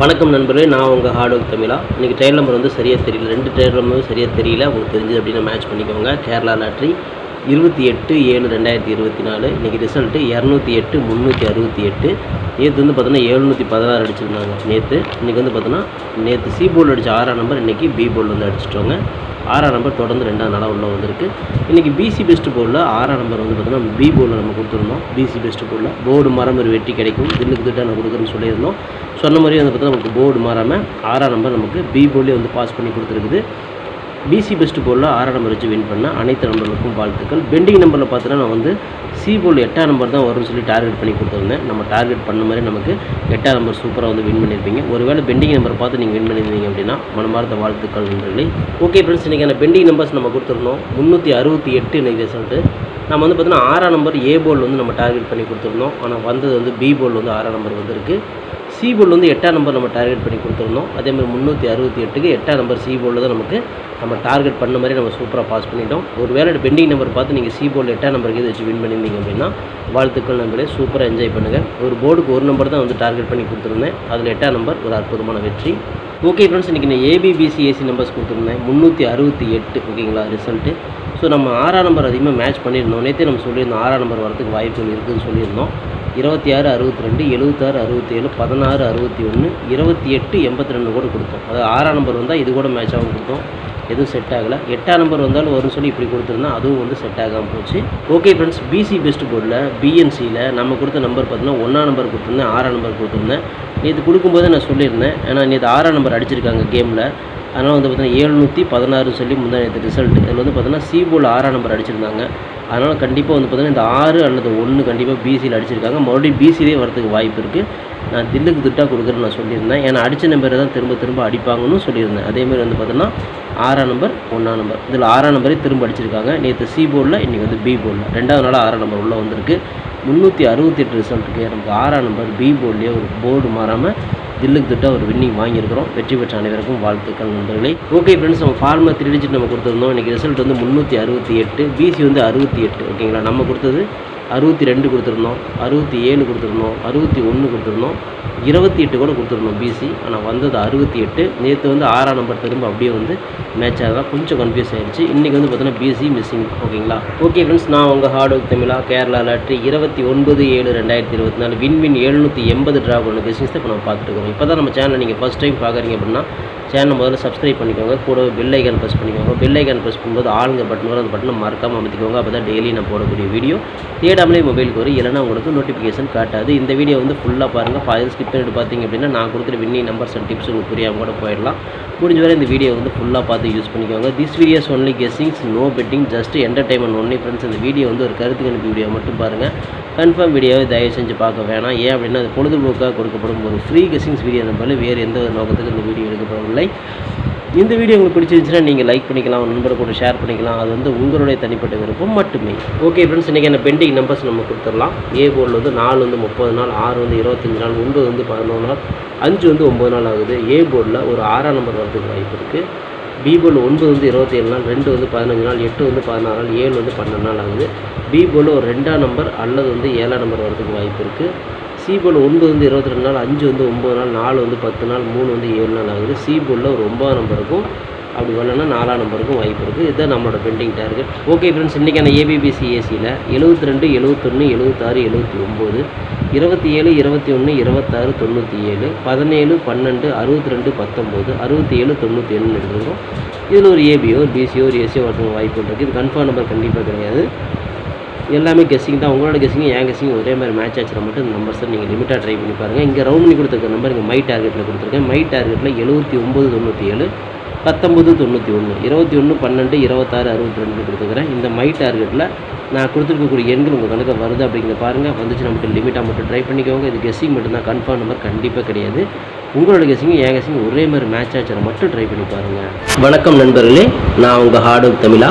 வணக்கம் நண்பர்களே நான் உங்கள் ஹார்ட் ஒர்க் தமிழா. இன்றைக்கி ட்ரெயின் நம்பர் வந்து சரியாக தெரியல. ரெண்டு ட்ரெயின் நம்பரும் சரியாக தெரியல. உங்களுக்கு தெரிஞ்சது அப்படின்னு மேட்ச் பண்ணிக்கோங்க. கேரளா லாட்ரி இருபத்தி எட்டு ஏழு ரெண்டாயிரத்தி இருபத்தி நாலு. இன்றைக்கி ரிசல்ட்டு இரநூத்தி எட்டு முந்நூற்றி அறுபத்தி எட்டு. நேற்று வந்து பார்த்தோன்னா எழுநூற்றி பதினாறு அடிச்சிருந்தாங்க. நேற்று இன்றைக்கி வந்து பார்த்தோன்னா நேற்று சி போல் அடித்த ஆறாம் நம்பர் இன்றைக்கி பி போல் வந்து அடிச்சிட்டோங்க. ஆறாம் நம்பர் தொடர்ந்து ரெண்டாம் நாளாக உள்ளே வந்திருக்கு. இன்றைக்கி பிசி பெஸ்ட் போர்டில் ஆறாம் நம்பர் வந்து பார்த்தோன்னா பி போர்டில் நம்ம கொடுத்துருந்தோம். பிசி பெஸ்ட் போர்டில் போர்டு மாறாமல் ஒரு வெட்டி கிடைக்கும். தில்லுக்கு திட்டம் நான் கொடுக்குறேன்னு சொல்லியிருந்தோம். சொன்ன மாதிரி வந்து பார்த்தா நமக்கு போர்டு மாறாமல் ஆறாம் நம்பர் நமக்கு பி போர்டிலே வந்து பாஸ் பண்ணி கொடுத்துருக்குது. பிசி பெஸ்ட் போலில் ஆறாம் நம்பர் வச்சு வின் பண்ண அனைத்து நம்பர்களுக்கும் வாழ்த்துக்கள். பெண்டிங் நம்பரில் பார்த்தோன்னா நான் வந்து சி போல் எட்டாம் நம்பர் தான் வரும்னு சொல்லி டார்கெட் பண்ணி கொடுத்துருந்தேன். நம்ம டார்கெட் பண்ண மாதிரி நமக்கு எட்டாம் நம்பர் சூப்பராக வந்து வின் பண்ணியிருப்பீங்க. ஒருவேளை பெண்டிங் நம்பர் பார்த்து நீங்கள் வின் பண்ணியிருந்தீங்க அப்படின்னா மனமார்ந்த வாழ்த்துக்கள் நண்பர்களே ஓகே ஃப்ரெண்ட்ஸ் இன்றைக்கான பெண்டிங் நம்பர்ஸ் நம்ம கொடுத்துருந்தோம். முந்நூற்றி அறுபத்தி எட்டு இன்றைக்கி ரிசல்ட்டு நம்ம வந்து பார்த்தீங்கன்னா ஆறாம் நம்பர் ஏ போல் வந்து நம்ம டார்கெட் பண்ணி கொடுத்துருந்தோம். ஆனால் வந்தது வந்து பி போர்டில் வந்து ஆறாம் நம்பர் வந்திருக்கு. சி போர்டில் வந்து எட்டாம் நம்பர் நம்ம டார்கெட் பண்ணி கொடுத்துருந்தோம். அதேமாதிரி முந்நூற்றி அறுபத்தி எட்டுக்கு எட்டாம் நம்பர் சி போர்டில் தான் நமக்கு நம்ம டார்கெட் பண்ண மாதிரி நம்ம சூப்பராக பாஸ் பண்ணிட்டோம். ஒரு வேலை பெண்டிங் நம்பர் பார்த்து நீங்கள் சி போர்டில் எட்டாம் நம்பருக்கு இது வச்சு வின் பண்ணியிருந்தீங்க அப்படின்னா வாழ்த்துக்கள் நம்பரே சூப்பராக என்ஜாய் பண்ணுங்கள் ஒரு போர்டுக்கு ஒரு நம்பர் தான் வந்து டார்கெட் பண்ணி கொடுத்துருந்தேன். அதில் எட்டாம் நம்பர் ஒரு அற்புதமான வெற்றி. ஓகே ஃப்ரெண்ட்ஸ் இன்றைக்கி நான் ஏபிபிசி ஏசி நம்பர்ஸ் கொடுத்துருந்தேன். முந்நூற்றி அறுபத்தி எட்டு ஓகேங்களா ரிசல்ட்டு ஸோ நம்ம ஆறாம் நம்பர் அதிகமாக மேட்ச் பண்ணியிருந்தோம். நேற்றே நம்ம சொல்லியிருந்தோம் ஆறாம் நம்பர் வரதுக்கு வாய்ப்புகள் இருக்குதுன்னு சொல்லியிருந்தோம். இருபத்தி ஆறு அறுபத்தி ரெண்டு எழுபத்தாறு அறுபத்தேழு பதினாறு அறுபத்தி ஒன்று இருபத்தி எட்டு எண்பத்தி ரெண்டு கூட கொடுத்தோம். அதாவது ஆறாம் நம்பர் வந்தால் இது கூட மேட்ச் ஆகும் கொடுத்தோம். எதுவும் செட் ஆகலை. எட்டாம் நம்பர் வந்தாலும் வரும்னு சொல்லி இப்படி கொடுத்துருந்தா அதுவும் வந்து செட் ஆகாமல் போச்சு. ஓகே ஃப்ரெண்ட்ஸ் பிசி பெஸ்ட் போர்டில் பிஎன்சியில் நம்ம கொடுத்த நம்பர் பார்த்தீங்கன்னா ஒன்றாம் நம்பர் கொடுத்துருந்தேன் ஆறாம் நம்பர் கொடுத்துருந்தேன். நேற்று கொடுக்கும்போது நான் சொல்லியிருந்தேன். ஏன்னா நேற்று ஆறாம் நம்பர் அடிச்சிருக்காங்க கேமில் அதனால் வந்து பார்த்திங்கன்னா ஏழ்நூற்றி பதினாறு சொல்லி முந்தா நேற்று ரிசல்ட் இதில் வந்து பார்த்தீங்கன்னா சி போல் ஆறாம் நம்பர் அடிச்சிருந்தாங்க. அதனால் கண்டிப்பாக வந்து பார்த்திங்கன்னா இந்த ஆறு அல்லது ஒன்று கண்டிப்பாக பிசியில் அடிச்சிருக்காங்க. மறுபடியும் பிசிலே வரதுக்கு வாய்ப்பு இருக்குது நான் தில்லுக்கு திட்டாக கொடுக்குறேன்னு நான் சொல்லியிருந்தேன். ஏன்னா அடித்த நம்பரை தான் திரும்ப திரும்ப அடிப்பாங்கன்னு சொல்லியிருந்தேன். அதேமாதிரி வந்து பார்த்தோன்னா ஆறாம் நம்பர் ஒன்றாம் நம்பர் இதில் ஆறாம் நம்பரே திரும்ப அடிச்சிருக்காங்க. நேற்று சி போர்டில் இன்றைக்கி வந்து பி போர்டில் ரெண்டாவது நாள் ஆறாம் நம்பர் உள்ளே வந்திருக்கு. முந்நூற்றி அறுபத்தி எட்டு ரிசல்ட்டுக்கு நமக்கு ஆறாம் நம்பர் பி போர்ட்லேயே ஒரு போர்டு மாறாமல் தில்லுக்கு திட்ட ஒரு வின்னிங் வாங்கியிருக்கிறோம். வெற்றி பெற்ற அனைவருக்கும் வாழ்த்துக்கள் நண்பர்களே. ஓகே ஃப்ரெண்ட்ஸ் நம்ம ஃபார்மர் த்ரீ டிஜிட் நம்ம கொடுத்துருந்தோம். இன்றைக்கி ரிசல்ட் வந்து முந்நூற்றி அறுபத்தி எட்டு பிசி வந்து அறுபத்தி எட்டு. ஓகேங்களா நம்ம கொடுத்தது அறுபத்தி ரெண்டு கொடுத்துருந்தோம் அறுபத்தி ஏழு கொடுத்துருந்தோம் அறுபத்தி ஒன்று கொடுத்துருந்தோம் இருபத்தி எட்டு கூட கொடுத்துருந்தோம் பிசி ஆனால் வந்தது அறுபத்தி எட்டு. நேற்று வந்து ஆறாம் நம்பர் திரும்ப அப்படியே வந்து மேட்ச் ஆகலாம் கொஞ்சம் கன்ஃபியூஸ் ஆகிடுச்சு இன்றைக்கி வந்து பார்த்தீங்கன்னா பிசி மிஸ்ஸிங் ஓகேங்களா? ஓகே ஃப்ரெண்ட்ஸ் நான் உங்கள் ஹார்ட் ஒர்க் தமிழா கேரளா லாட்ரி இருபத்தி ஒன்பது ஏழு ரெண்டாயிரத்தி இருபத்தி நாலு. வின் வின் எழுநூற்றி எண்பது ட்ரா பண்ண பிஸ்னஸ் இப்போ நம்ம பார்த்துட்டு இருக்கோம் இப்போ தான் நம்ம சேனலை நீங்கள் ஃபஸ்ட் டைம் பார்க்குறீங்க அப்படின்னா சேனல் முதல்ல சப்ஸ்கிரைப் பண்ணிக்கோங்க. கூட பெல் ஐக்கான் ப்ரெஸ் பண்ணிக்கோங்க. பெல் ஐக்கான் ப்ரெஸ் பண்ணும்போது ஆளுங்க பட்டன் வரும் அந்த பட்டனை மறக்காமல் அமைத்திக்கோங்க. அப்போ தான் டெய்லி நான் போடக்கூடிய வீடியோ தேடாமலே மொபைலுக்கு வரும். இல்லைனா உங்களுக்கு நோட்டிஃபிகேஷன் காட்டாது. இந்த வீடியோ வந்து ஃபுல்லாக பாருங்கள் பாதி ஸ்கிப் பண்ணிட்டு பார்த்தீங்க அப்படின்னா நான் கொடுக்குற வின்னி நம்பர்ஸ் அண்ட் டிப்ஸ் உங்களுக்கு புரியாமல் கூட போயிடலாம். முடிஞ்ச வரை இந்த வீடியோ வந்து ஃபுல்லாக பார்த்து யூஸ் பண்ணிக்கோங்க. This videos only guessings no betting just entertainment only friends இந்த வீடியோ வந்து ஒரு கருத்து கணிப்பு வீடியோ மட்டும் பாருங்கள் கன்ஃபார்ம் வீடியோவை தயவு செஞ்சு பார்க்க வேணாம். ஏன் அப்படின்னா அது பொழுதுபோக்காக கொடுக்கப்படும் ஒரு ஃப்ரீ கெஸ்ஸிங்ஸ் வீடியோ நம்பரில் வேறு எந்த ஒரு நோக்கத்துக்கு இந்த வீடியோ எடுக்கப்படவில்லை. இந்த வீடியோ உங்களுக்கு பிடிச்சிருந்துச்சுன்னா நீங்கள் லைக் பண்ணிக்கலாம் நண்பர் கூட ஷேர் பண்ணிக்கலாம். அது வந்து உங்களுடைய தனிப்பட்ட விருப்பம் மட்டுமே. ஓகே ஃப்ரெண்ட்ஸ் இன்றைக்கி என்ன பெண்டிங் நம்பர்ஸ் நம்ம கொடுத்துடலாம். ஏ போர்டில் வந்து நாலு வந்து முப்பது நாள் ஆறு வந்து இருபத்தஞ்சி நாள் ஒன்பது வந்து பதினொன்று நாள் அஞ்சு வந்து ஒம்பது நாள் ஆகுது. ஏ போர்டில் ஒரு ஆறாம் நம்பர் வரதுக்கு வாய்ப்பு இருக்குது பி ஒன்பது வந்து இருபத்தேழு நாள் ரெண்டு வந்து பதினஞ்சு நாள் எட்டு வந்து பதினாறு நாள் ஏழு வந்து பன்னெண்டு நாள் ஆகுது. பி ஒரு ரெண்டாம் நம்பர் அல்லது வந்து ஏழாம் நம்பர் வரதுக்கு வாய்ப்பு இருக்குது சி ஒன்பது வந்து இருபத்தி ரெண்டு நாள் அஞ்சு வந்து ஒம்பது நாள் நாலு வந்து பத்து நாள் மூணு வந்து ஏழு நாள் ஆகுது. சி போர்டில் ஒரு ஒன்பதாம் நம்பருக்கும் அப்படி வரலன்னா நாலாம் நம்பருக்கும் வாய்ப்பு இருக்குது இதுதான் நம்மளோட பெண்டிங் டார்கெட். ஓகே ஃப்ரெண்ட்ஸ் இன்றைக்கான ஏபிபிசி ஏசியில் எழுபத்தி ரெண்டு எழுபத்தொன்று எழுபத்தாறு எழுபத்தி ஒம்பது இருபத்தி ஏழு இருபத்தி ஒன்று இருபத்தாறு தொண்ணூற்றி ஏழு பதினேழு பன்னெண்டு அறுபத்தி ரெண்டு பத்தொம்போது அறுபத்தி ஏழு தொண்ணூற்றி ஏழுன்னு எடுத்துருக்கோம் இதில் ஒரு ஏபியோ ஒரு பிசியோ ஒரு ஏசியோ வரதுக்கு வாய்ப்பு இருக்குது இது கன்ஃபார்ம் நம்பர் கண்டிப்பாக கிடையாது. எல்லாமே கெஸ்ஸிங் தான். உங்களோட கெஸ்ஸிங் என் கெஸ்ஸிங் ஒரே மாதிரி மேட்ச் ஆச்சுன்னா மட்டும் இந்த நம்பர்ஸை நீங்கள் லிமிட்டாக ட்ரை பண்ணி பாருங்கள் இங்கே ரவுண்ட் பண்ணி கொடுத்துருக்க நம்பர் இங்கே மை டார்கெட்டில் கொடுத்துருக்கேன். மை டார்கெட்டில் எழுபத்தி ஒம்பது தொண்ணூற்றி ஏழு பத்தொம்பது தொண்ணூற்றி ஒன்று இருபத்தி ஒன்று பன்னெண்டு இருபத்தாறு அறுபத்தி ரெண்டு கொடுத்துக்கிறேன் இந்த மை டார்கெட்டில் நான் கொடுத்துருக்கக்கூடிய எண்கள் உங்கள் கணக்கு வருது அப்படிங்கிறத பாருங்கள் வந்துச்சு நமக்கு லிமிட்டாக மட்டும் ட்ரை பண்ணிக்கோங்க. இது கெஸ்ஸிங் மட்டும்தான். கன்ஃபார்ம் நம்பர் கண்டிப்பாக கிடையாது. உங்களோட கெஸ்ஸிங்கும் என் கெஸ்ஸிங் ஒரே மாதிரி மேட்ச் ஆச்சுன்னா மட்டும் ட்ரை பண்ணி பாருங்கள் வணக்கம் நண்பர்களே. நான் உங்கள் ஹார்ட் ஒர்க் தமிழா.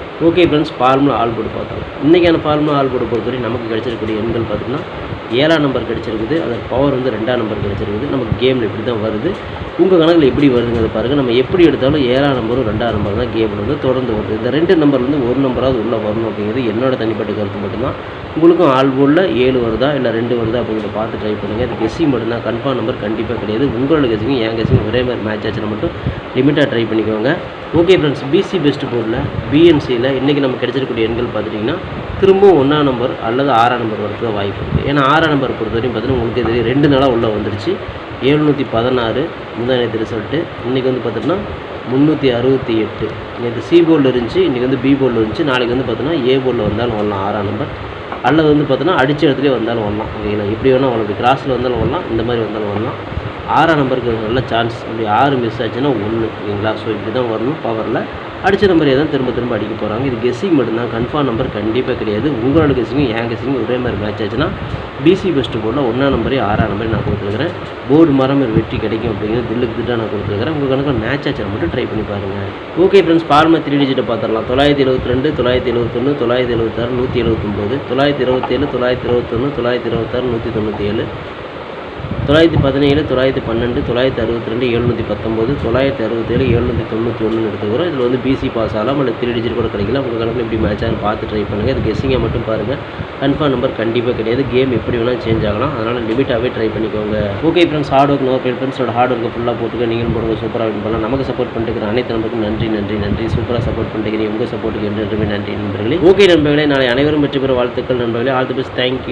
ஓகே ஃப்ரெண்ட்ஸ் ஃபார்முலா ஆல் பார்த்தோம். இன்றைக்கான ஃபார்முலா ஆல் பொறுத்தவரை நமக்கு கிடைச்சிருக்கக்கூடிய எண்கள் பார்த்திங்கன்னா ஏழாம் நம்பர் கிடச்சிருக்குது அதன் பவர் வந்து ரெண்டாம் நம்பர் கிடச்சிருக்குது. நமக்கு கேமில் இப்படி தான் வருது. உங்கள் கணக்கில் எப்படி வருதுங்கிறத பாருங்கள் நம்ம எப்படி எடுத்தாலும் ஏழாம் நம்பரும் ரெண்டாம் நம்பர் தான் கேமில் வந்து தொடர்ந்து வருது. இந்த ரெண்டு நம்பர் வந்து ஒரு நம்பராவது உள்ளே வரணும் அப்படிங்கிறது என்னோட தனிப்பட்ட கருத்து மட்டும்தான். உங்களுக்கும் ஆல் போர்டில் ஏழு வருதா இல்லை ரெண்டு வருதா அப்படிங்கிறத பார்த்து ட்ரை பண்ணுங்கள் இது கெஸ்ஸிங் மட்டும்தான். கன்ஃபார்ம் நம்பர் கண்டிப்பாக கிடையாது. உங்களோட கெஸ்ஸிங் என் கெஸ்ஸிங் ஒரே மாதிரி மேட்ச் ஆச்சுன்னா மட்டும் லிமிட்டாக ட்ரை பண்ணிக்கோங்க. ஓகே ஃப்ரெண்ட்ஸ் பிசி பெஸ்ட் போர்டில் பிஎன்சியில் இன்றைக்கி நம்ம கிடைச்சிருக்கக்கூடிய எண்கள் பார்த்துட்டிங்கன்னா திரும்பவும் ஒன்றாம் நம்பர் அல்லது ஆறாம் நம்பர் வரதுக்கு வாய்ப்பு இருக்குது ஏன்னா ஆறாம் நம்பர் பொறுத்த வரைக்கும் பார்த்தீங்கன்னா உங்களுக்கு தெரியும் ரெண்டு நாளாக உள்ளே வந்துருச்சு. ஏழ்நூற்றி பதினாறு முந்தா நேற்று ரிசல்ட்டு இன்றைக்கி வந்து பார்த்தீங்கன்னா முந்நூற்றி அறுபத்தி எட்டு. நேற்று சி போர்டில் இருந்துச்சு இன்றைக்கி வந்து பி போர்டில் இருந்துச்சு. நாளைக்கு வந்து பார்த்தீங்கன்னா ஏ போர்டில் வந்தாலும் வரலாம் ஆறாம் நம்பர் அல்லது வந்து பார்த்தீங்கன்னா அடித்த இடத்துலேயே வந்தாலும் வரலாம். ஓகேங்களா? எப்படி வேணால் உங்களுக்கு கிராஸில் வந்தாலும் வரலாம் இந்த மாதிரி வந்தாலும் வரலாம். ஆறாம் நம்பருக்கு நல்ல சான்ஸ் அப்படி ஆறு மிஸ் ஆச்சுன்னா ஒன்று ஓகேங்களா ஸோ இப்படி தான் வரணும் பவரில் அடித்த நம்பரே தான் திரும்ப திரும்ப அடிக்க போகிறாங்க இது கெஸ்ஸிங் மட்டும்தான். கன்ஃபார்ம் நம்பர் கண்டிப்பாக கிடையாது. உங்களோட கெஸ்ஸிங்கும் என் கெஸ்ஸிங்கும் ஒரே மாதிரி மேட்ச் ஆச்சுன்னா பிசி பெஸ்ட்டு போர்டில் ஒன்றாம் நம்பரே ஆறாம் நம்பரே நான் கொடுத்துருக்குறேன். போர்டு மரம் வெற்றி கிடைக்கும் அப்படிங்கிறது தில்லுக்கு திட்டாக நான் கொடுத்துருக்குறேன். உங்கள் கணக்கு மேட்ச் ஆச்சு மட்டும் ட்ரை பண்ணி பாருங்கள் ஓகே ஃப்ரெண்ட்ஸ் ஃபார்மா த்ரீ டிஜிட்டை பார்த்துடலாம். தொள்ளாயிரத்தி எழுபத்தி ரெண்டு தொள்ளாயிரத்தி எழுபத்தொன்று தொள்ளாயிரத்தி எழுபத்தாறு நூற்றி எழுபத்தொம்போது தொள்ளாயிரத்தி இருபத்தேழு தொள்ளாயிரத்தி இருபத்தொன்று தொள்ளாயிரத்தி இருபத்தாறு நூற்றி தொண்ணூற்றி ஏழு தொள்ளாயிரத்தி பதினேழு தொள்ளாயிரத்தி பன்னெண்டு தொள்ளாயிரத்தி அறுபத்தி ரெண்டு எழுநூற்றி பத்தொம்போது தொள்ளாயிரத்தி அறுபத்தேழு எழுநூற்றி தொண்ணூற்றி ஒன்று எடுத்துக்கிறோம் இதில் வந்து பிசி பாஸ் ஆகலாம். அல்லது த்ரீ டிஜிட் கூட கிடைக்கலாம். உங்கள் கணக்கில் எப்படி மேட்ச் ஆகும் பார்த்து ட்ரை பண்ணுங்கள் இது கெஸ்ஸிங்கை மட்டும் பாருங்கள் கன்ஃபார்ம் நம்பர் கண்டிப்பாக கிடையாது. கேம் எப்படி வேணால் சேஞ்ச் ஆகலாம். அதனால் லிமிட்டாகவே ட்ரை பண்ணிக்கோங்க. Okay friends hard work no ஃப்ரெண்ட்ஸோட ஹார்ட் ஒர்க்கு ஃபுல்லாக போட்டுக்க நீங்களும் போடுங்க. சூப்பராக வின் பண்ணலாம். நமக்கு சப்போர்ட் பண்ணிட்டு அனைத்து நம்பருக்கும் நன்றி நன்றி நன்றி. சூப்பராக சப்போர்ட் பண்ணிக்கிறீங்க. உங்கள் சப்போர்ட்டுக்கு என்றுமே நன்றி நண்பர்களே. ஓகே நண்பர்களே. நாளை அனைவரும் வெற்றி பெற வாழ்த்துக்கள் நண்பர்களே. All the best thank you